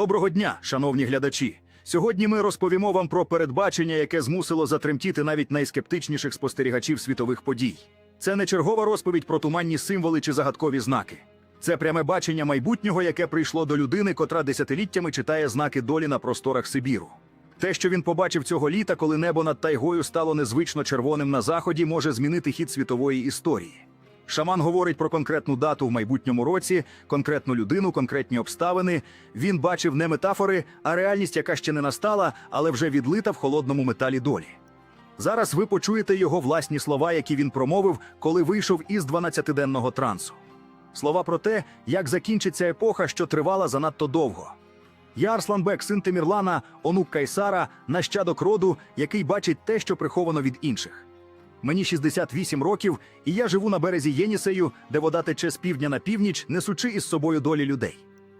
Доброго дня, шановні глядачі. Сьогодні ми розповімо вам про передбачення, яке змусило затремтіти навіть найскептичніших спостерігачів світових подій. Це не чергова розповідь про туманні символи чи загадкові знаки. Це пряме бачення майбутнього, яке прийшло до людини, котра десятиліттями читає знаки долі на просторах Сибіру. Те, що він побачив цього літа, коли небо над тайгою стало незвично червоним на заході, може змінити хід світової історії. Шаман говорить про конкретну дату в майбутньому році, конкретну людину, конкретні обставини. Він бачив не метафори, а реальність, яка ще не настала, але вже відлита в холодному металі долі. Зараз ви почуєте його власні слова, які він промовив, коли вийшов із 12-денного трансу. Слова про те, як закінчиться епоха, що тривала занадто довго. Я Арсланбек, син Темірлана, онук Кайсара, нащадок роду, який бачить те, що приховано від інших. Мені 68 років, і я живу на березі Єнісею, де вода тече з півдня на північ, несучи із собою долі людей.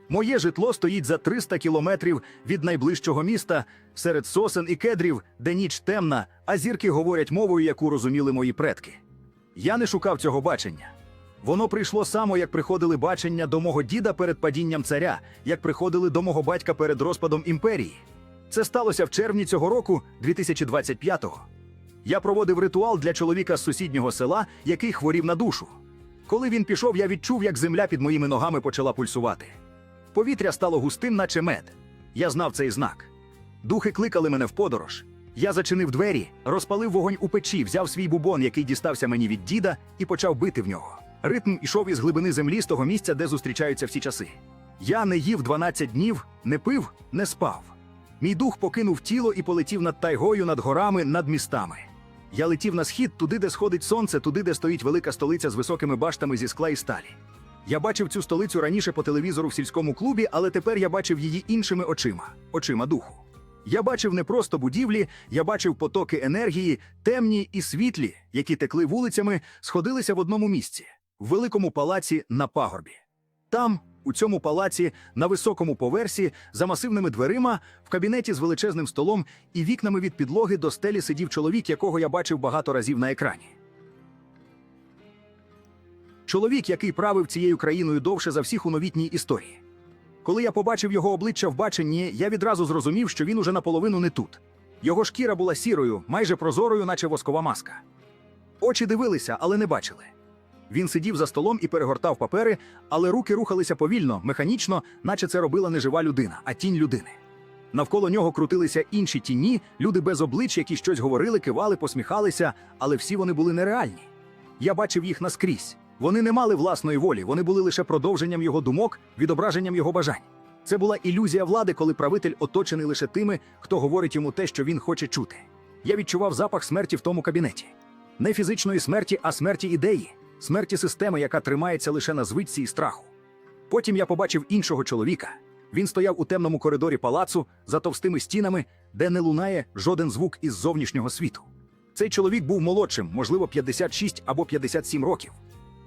Моє житло стоїть за 300 кілометрів від найближчого міста, серед сосен і кедрів, де ніч темна, а зірки говорять мовою, яку розуміли мої предки. Я не шукав цього бачення. Воно прийшло само, як приходили бачення до мого діда перед падінням царя, як приходили до мого батька перед розпадом імперії. Це сталося в червні цього року, 2025-го. Я проводив ритуал для чоловіка з сусіднього села, який хворів на душу. Коли він пішов, я відчув, як земля під моїми ногами почала пульсувати. Повітря стало густим, наче мед. Я знав цей знак. Духи кликали мене в подорож. Я зачинив двері, розпалив вогонь у печі, взяв свій бубон, який дістався мені від діда, і почав бити в нього. Ритм ішов із глибини землі з того місця, де зустрічаються всі часи. Я не їв 12 днів, не пив, не спав. Мій дух покинув тіло і полетів над тайгою, над горами, над містами. Я летів на схід, туди, де сходить сонце, туди, де стоїть велика столиця з високими баштами зі скла і сталі. Я бачив цю столицю раніше по телевізору в сільському клубі, але тепер я бачив її іншими очима очима духу. Я бачив не просто будівлі, я бачив потоки енергії, темні і світлі, які текли вулицями, сходилися в одному місці в великому палаці на пагорбі. Там, у цьому палаці, на високому поверсі, за масивними дверима, в кабінеті з величезним столом і вікнами від підлоги до стелі сидів чоловік, якого я бачив багато разів на екрані. Чоловік, який правив цією країною довше за всіх у новітній історії. Коли я побачив його обличчя в баченні, я відразу зрозумів, що він уже наполовину не тут. Його шкіра була сірою, майже прозорою, наче воскова маска. Очі дивилися, але не бачили. Він сидів за столом і перегортав папери, але руки рухалися повільно, механічно, наче це робила не жива людина, а тінь людини. Навколо нього крутилися інші тіні, люди без облич, які щось говорили, кивали, посміхалися, але всі вони були нереальні. Я бачив їх наскрізь. Вони не мали власної волі, вони були лише продовженням його думок, відображенням його бажань. Це була ілюзія влади, коли правитель оточений лише тими, хто говорить йому те, що він хоче чути. Я відчував запах смерті в тому кабінеті. Не фізичної смерті, а смерті ідеї, смерті системи, яка тримається лише на звичці і страху. Потім я побачив іншого чоловіка. Він стояв у темному коридорі палацу за товстими стінами, де не лунає жоден звук із зовнішнього світу. Цей чоловік був молодшим, можливо, 56 або 57 років.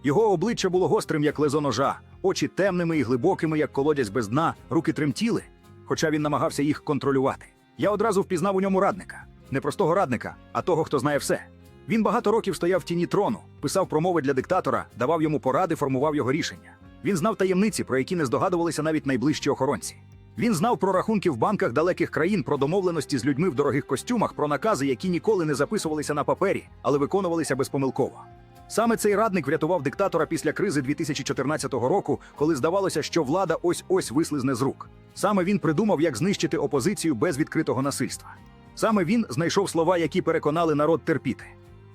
Його обличчя було гострим, як лезо ножа, очі темними і глибокими, як колодязь без дна, руки тремтіли, хоча він намагався їх контролювати. Я одразу впізнав у ньому радника, не простого радника, а того, хто знає все. Він багато років стояв в тіні трону, писав промови для диктатора, давав йому поради, формував його рішення. Він знав таємниці, про які не здогадувалися навіть найближчі охоронці. Він знав про рахунки в банках далеких країн, про домовленості з людьми в дорогих костюмах, про накази, які ніколи не записувалися на папері, але виконувалися безпомилково. Саме цей радник врятував диктатора після кризи 2014 року, коли здавалося, що влада ось ось вислизне з рук. Саме він придумав, як знищити опозицію без відкритого насильства. Саме він знайшов слова, які переконали народ терпіти.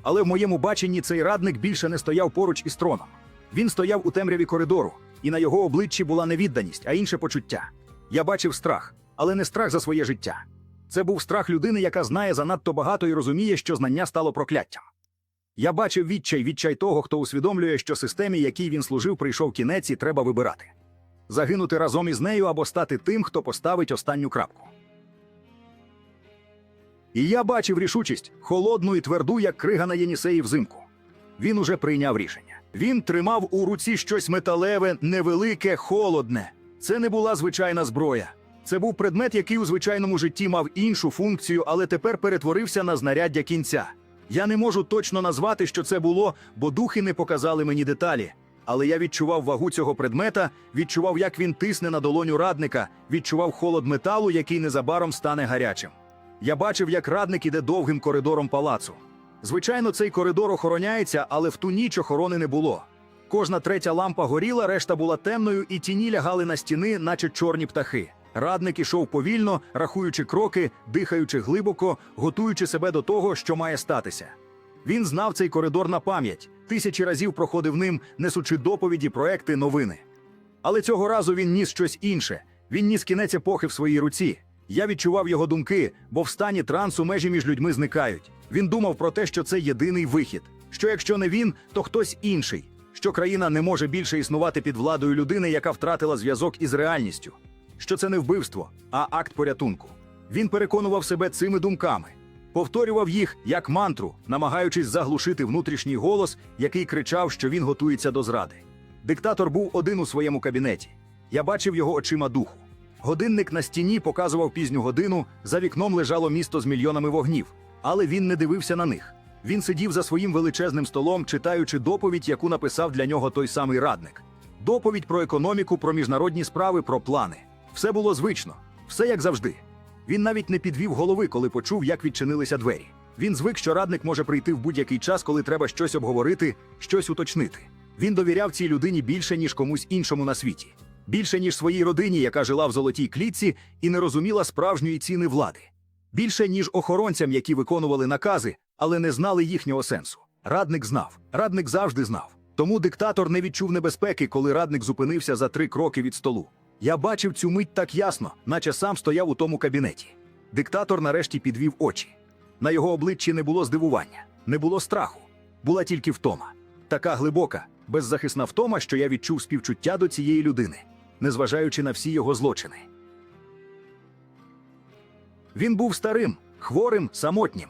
Але в моєму баченні цей радник більше не стояв поруч із троном. Він стояв у темряві коридору, і на його обличчі була не відданість, а інше почуття. Я бачив страх, але не страх за своє життя. Це був страх людини, яка знає занадто багато і розуміє, що знання стало прокляттям. Я бачив відчай, відчай того, хто усвідомлює, що системі, якій він служив, прийшов кінець і треба вибирати загинути разом із нею або стати тим, хто поставить останню крапку. І я бачив рішучість холодну і тверду, як крига на Єнісеї взимку. Він уже прийняв рішення. Він тримав у руці щось металеве, невелике, холодне. Це не була звичайна зброя. Це був предмет, який у звичайному житті мав іншу функцію, але тепер перетворився на знаряддя кінця. Я не можу точно назвати, що це було, бо духи не показали мені деталі. Але я відчував вагу цього предмета, відчував, як він тисне на долоню радника, відчував холод металу, який незабаром стане гарячим. Я бачив, як радник іде довгим коридором палацу. Звичайно, цей коридор охороняється, але в ту ніч охорони не було. Кожна третя лампа горіла, решта була темною, і тіні лягали на стіни, наче чорні птахи. Радник ішов повільно, рахуючи кроки, дихаючи глибоко, готуючи себе до того, що має статися. Він знав цей коридор на пам'ять, тисячі разів проходив ним, несучи доповіді, проекти, новини. Але цього разу він ніс щось інше. Він ніс кінець епохи в своїй руці. Я відчував його думки, бо в стані трансу межі між людьми зникають. Він думав про те, що це єдиний вихід. Що якщо не він, то хтось інший. Що країна не може більше існувати під владою людини, яка втратила зв'язок із реальністю. Що це не вбивство, а акт порятунку. Він переконував себе цими думками, повторював їх як мантру, намагаючись заглушити внутрішній голос, який кричав, що він готується до зради. Диктатор був один у своєму кабінеті. Я бачив його очима духу. Годинник на стіні показував пізню годину, за вікном лежало місто з мільйонами вогнів, але він не дивився на них. Він сидів за своїм величезним столом, читаючи доповідь, яку написав для нього той самий радник. Доповідь про економіку, про міжнародні справи, про плани. Все було звично, все як завжди. Він навіть не підвів голови, коли почув, як відчинилися двері. Він звик, що радник може прийти в будь-який час, коли треба щось обговорити, щось уточнити. Він довіряв цій людині більше, ніж комусь іншому на світі, більше, ніж своїй родині, яка жила в золотій клітці і не розуміла справжньої ціни влади. Більше, ніж охоронцям, які виконували накази, але не знали їхнього сенсу. Радник знав, радник завжди знав. Тому диктатор не відчув небезпеки, коли радник зупинився за три кроки від столу. Я бачив цю мить так ясно, наче сам стояв у тому кабінеті. Диктатор нарешті підвів очі. На його обличчі не було здивування, не було страху, була тільки втома. Така глибока, беззахисна втома, що я відчув співчуття до цієї людини, незважаючи на всі його злочини. Він був старим, хворим, самотнім.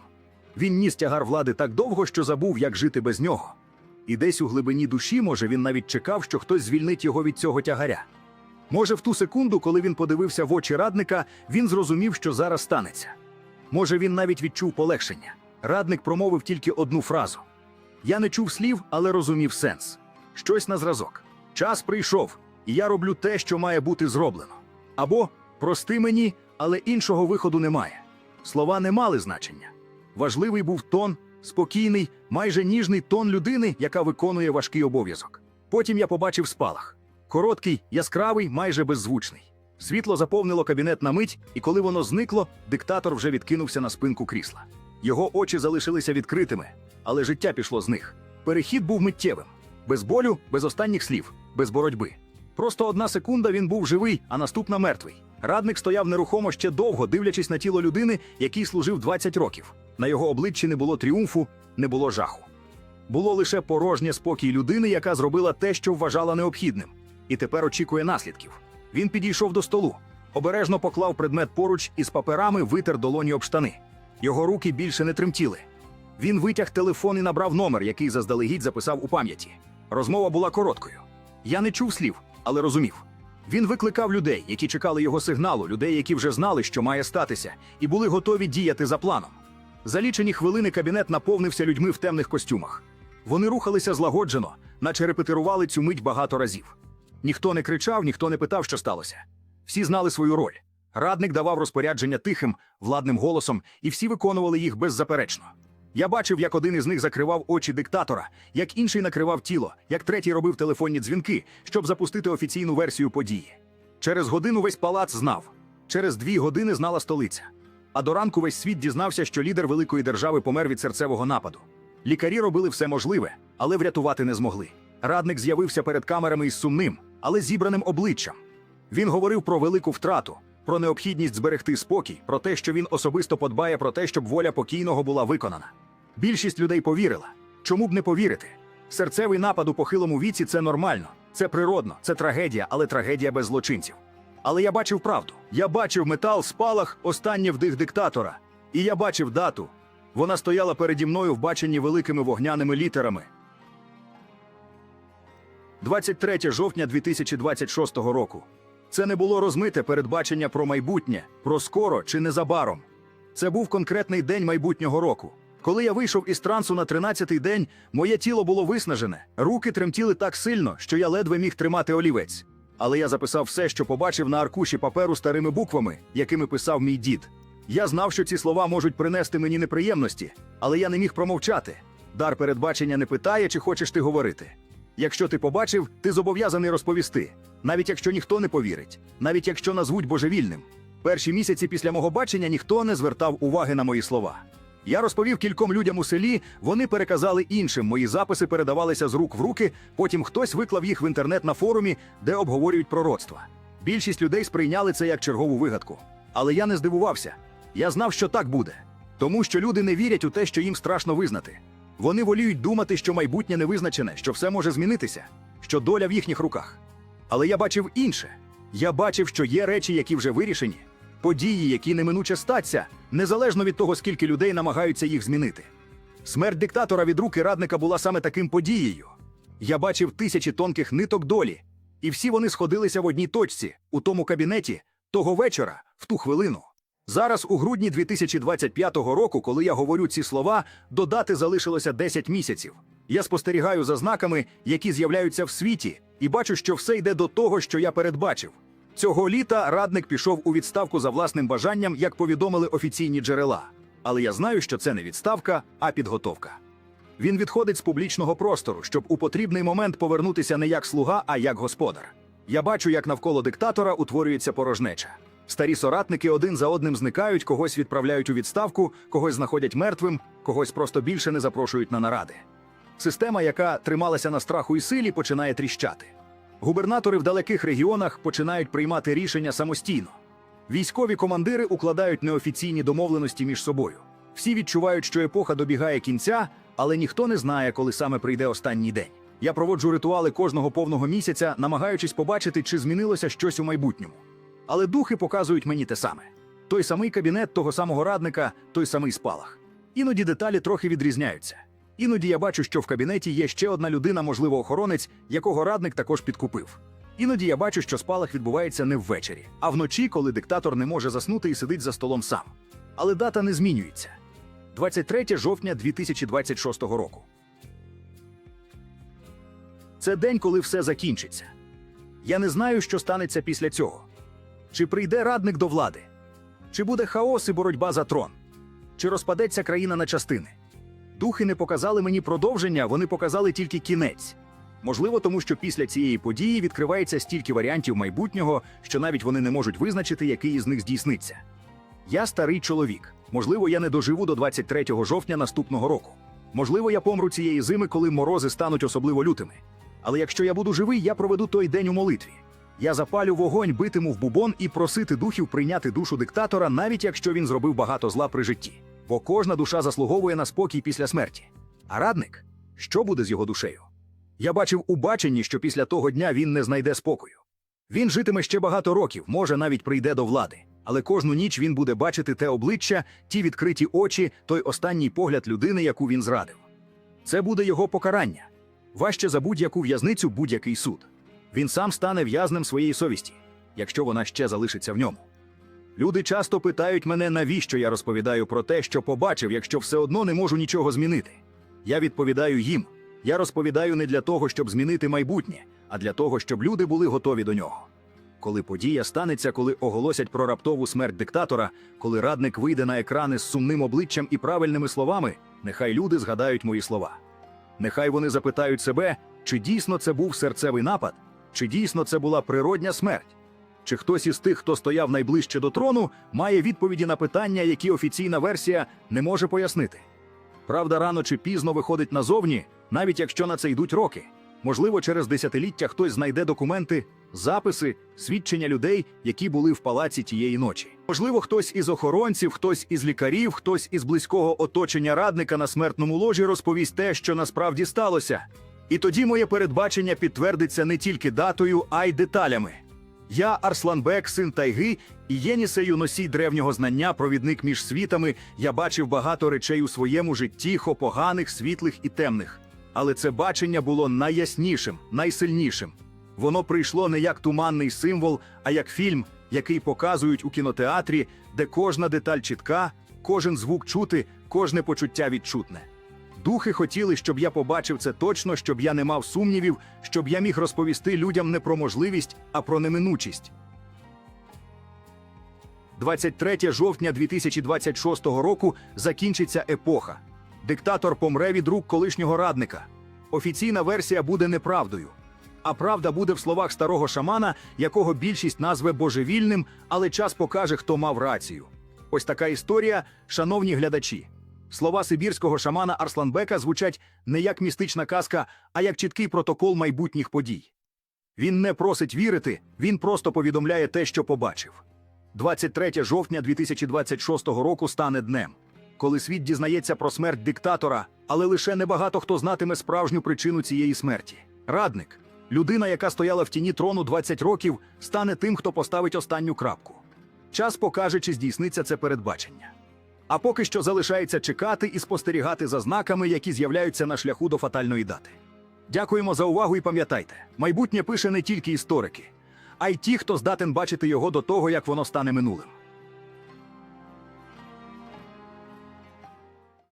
Він ніс тягар влади так довго, що забув, як жити без нього. І десь у глибині душі, може, він навіть чекав, що хтось звільнить його від цього тягаря. Може, в ту секунду, коли він подивився в очі радника, він зрозумів, що зараз станеться. Може, він навіть відчув полегшення. Радник промовив тільки одну фразу. Я не чув слів, але розумів сенс. Щось на зразок. Час прийшов, і я роблю те, що має бути зроблено. Або прости мені, але іншого виходу немає. Слова не мали значення. Важливий був тон, спокійний, майже ніжний тон людини, яка виконує важкий обов'язок. Потім я побачив спалах. Короткий, яскравий, майже беззвучний. Світло заповнило кабінет на мить, і коли воно зникло, диктатор вже відкинувся на спинку крісла. Його очі залишилися відкритими, але життя пішло з них. Перехід був миттєвим, без болю, без останніх слів, без боротьби. Просто одна секунда він був живий, а наступна мертвий. Радник стояв нерухомо ще довго, дивлячись на тіло людини, який служив 20 років. На його обличчі не було тріумфу, не було жаху. Було лише порожнє спокій людини, яка зробила те, що вважала необхідним, і тепер очікує наслідків. Він підійшов до столу, обережно поклав предмет поруч і з паперами витер долоні об штани. Його руки більше не тремтіли. Він витяг телефон і набрав номер, який заздалегідь записав у пам'яті. Розмова була короткою. Я не чув слів, але розумів. Він викликав людей, які чекали його сигналу, людей, які вже знали, що має статися, і були готові діяти за планом. За лічені хвилини кабінет наповнився людьми в темних костюмах. Вони рухалися злагоджено, наче репетирували цю мить багато разів. Ніхто не кричав, ніхто не питав, що сталося. Всі знали свою роль. Радник давав розпорядження тихим, владним голосом, і всі виконували їх беззаперечно. Я бачив, як один із них закривав очі диктатора, як інший накривав тіло, як третій робив телефонні дзвінки, щоб запустити офіційну версію події. Через годину весь палац знав, через дві години знала столиця. А до ранку весь світ дізнався, що лідер великої держави помер від серцевого нападу. Лікарі робили все можливе, але врятувати не змогли. Радник з'явився перед камерами із сумним, але зібраним обличчям. Він говорив про велику втрату, про необхідність зберегти спокій, про те, що він особисто подбає про те, щоб воля покійного була виконана. Більшість людей повірила. Чому б не повірити? Серцевий напад у похилому віці це нормально, це природно, це трагедія, але трагедія без злочинців. Але я бачив правду. Я бачив метал, спалах, останній вдих диктатора. І я бачив дату. Вона стояла переді мною в баченні великими вогняними літерами. 23 жовтня 2026 року. Це не було розмите передбачення про майбутнє, про скоро чи незабаром. Це був конкретний день майбутнього року. Коли я вийшов із трансу на 13-й день, моє тіло було виснажене, руки тремтіли так сильно, що я ледве міг тримати олівець. Але я записав все, що побачив на аркуші паперу старими буквами, якими писав мій дід. Я знав, що ці слова можуть принести мені неприємності, але я не міг промовчати. Дар передбачення не питає, чи хочеш ти говорити. Якщо ти побачив, ти зобов'язаний розповісти, навіть якщо ніхто не повірить, навіть якщо назвуть божевільним. Перші місяці після мого бачення ніхто не звертав уваги на мої слова. Я розповів кільком людям у селі, вони переказали іншим. Мої записи передавалися з рук в руки, потім хтось виклав їх в інтернет на форумі, де обговорюють пророцтва. Більшість людей сприйняли це як чергову вигадку. Але я не здивувався. Я знав, що так буде. Тому що люди не вірять у те, що їм страшно визнати. Вони воліють думати, що майбутнє не визначене, що все може змінитися, що доля в їхніх руках. Але я бачив інше. Я бачив, що є речі, які вже вирішені, події, які неминуче статься, незалежно від того, скільки людей намагаються їх змінити. Смерть диктатора від руки радника була саме таким подією. Я бачив тисячі тонких ниток долі, і всі вони сходилися в одній точці, у тому кабінеті, того вечора, в ту хвилину. Зараз, у грудні 2025 року, коли я говорю ці слова, до дати залишилося 10 місяців. Я спостерігаю за знаками, які з'являються в світі, і бачу, що все йде до того, що я передбачив. Цього літа радник пішов у відставку за власним бажанням, як повідомили офіційні джерела. Але я знаю, що це не відставка, а підготовка. Він відходить з публічного простору, щоб у потрібний момент повернутися не як слуга, а як господар. Я бачу, як навколо диктатора утворюється порожнеча. Старі соратники один за одним зникають, когось відправляють у відставку, когось знаходять мертвим, когось просто більше не запрошують на наради. Система, яка трималася на страху і силі, починає тріщати. Губернатори в далеких регіонах починають приймати рішення самостійно. Військові командири укладають неофіційні домовленості між собою. Всі відчувають, що епоха добігає кінця, але ніхто не знає, коли саме прийде останній день. Я проводжу ритуали кожного повного місяця, намагаючись побачити, чи змінилося щось у майбутньому. Але духи показують мені те саме: той самий кабінет того самого радника, той самий спалах. Іноді деталі трохи відрізняються. Іноді я бачу, що в кабінеті є ще одна людина, можливо, охоронець, якого радник також підкупив. Іноді я бачу, що спалах відбувається не ввечері, а вночі, коли диктатор не може заснути і сидить за столом сам. Але дата не змінюється. 23 жовтня 2026 року. Це день, коли все закінчиться. Я не знаю, що станеться після цього. Чи прийде радник до влади? Чи буде хаос і боротьба за трон? Чи розпадеться країна на частини? Духи не показали мені продовження, вони показали тільки кінець. Можливо, тому що після цієї події відкривається стільки варіантів майбутнього, що навіть вони не можуть визначити, який із них здійсниться. Я старий чоловік. Можливо, я не доживу до 23 жовтня наступного року. Можливо, я помру цієї зими, коли морози стануть особливо лютими. Але якщо я буду живий, я проведу той день у молитві. Я запалю вогонь, битиму в бубон і просити духів прийняти душу диктатора, навіть якщо він зробив багато зла при житті. Бо кожна душа заслуговує на спокій після смерті. А радник, що буде з його душею? Я бачив у баченні, що після того дня він не знайде спокою. Він житиме ще багато років, може навіть прийде до влади, але кожну ніч він буде бачити те обличчя, ті відкриті очі, той останній погляд людини, яку він зрадив. Це буде його покарання. Важче за будь-яку в'язницю будь-який суд. Він сам стане в'язнем своєї совісті, якщо вона ще залишиться в ньому. Люди часто питають мене, навіщо я розповідаю про те, що побачив, якщо все одно не можу нічого змінити. Я відповідаю їм. Я розповідаю не для того, щоб змінити майбутнє, а для того, щоб люди були готові до нього. Коли подія станеться, коли оголосять про раптову смерть диктатора, коли радник вийде на екрани з сумним обличчям і правильними словами, нехай люди згадають мої слова. Нехай вони запитають себе, чи дійсно це був серцевий напад, чи дійсно це була природня смерть. Чи хтось із тих, хто стояв найближче до трону, має відповіді на питання, які офіційна версія не може пояснити? Правда, рано чи пізно виходить назовні, навіть якщо на це йдуть роки. Можливо, через десятиліття хтось знайде документи, записи, свідчення людей, які були в палаці тієї ночі. Можливо, хтось із охоронців, хтось із лікарів, хтось із близького оточення радника на смертному ложі розповість те, що насправді сталося. І тоді моє передбачення підтвердиться не тільки датою, а й деталями. Я Арсланбек, син тайги, і Єнісею носій древнього знання, провідник між світами. Я бачив багато речей у своєму житті, хо поганих, світлих і темних. Але це бачення було найяснішим, найсильнішим. Воно прийшло не як туманний символ, а як фільм, який показують у кінотеатрі, де кожна деталь чітка, кожен звук чути, кожне почуття відчутне. Духи хотіли, щоб я побачив це точно, щоб я не мав сумнівів, щоб я міг розповісти людям не про можливість, а про неминучість. 23 жовтня 2026 року закінчиться епоха. Диктатор помре від рук колишнього радника. Офіційна версія буде неправдою. А правда буде в словах старого шамана, якого більшість назве божевільним, але час покаже, хто мав рацію. Ось така історія, шановні глядачі. Слова сибірського шамана Арсланбека звучать не як містична казка, а як чіткий протокол майбутніх подій. Він не просить вірити, він просто повідомляє те, що побачив. 23 жовтня 2026 року стане днем, коли світ дізнається про смерть диктатора, але лише небагато хто знатиме справжню причину цієї смерті. Радник, людина, яка стояла в тіні трону 20 років, стане тим, хто поставить останню крапку. Час покаже, чи здійсниться це передбачення. А поки що залишається чекати і спостерігати за знаками, які з'являються на шляху до фатальної дати. Дякуємо за увагу і пам'ятайте, майбутнє пише не тільки історики, а й ті, хто здатен бачити його до того, як воно стане минулим.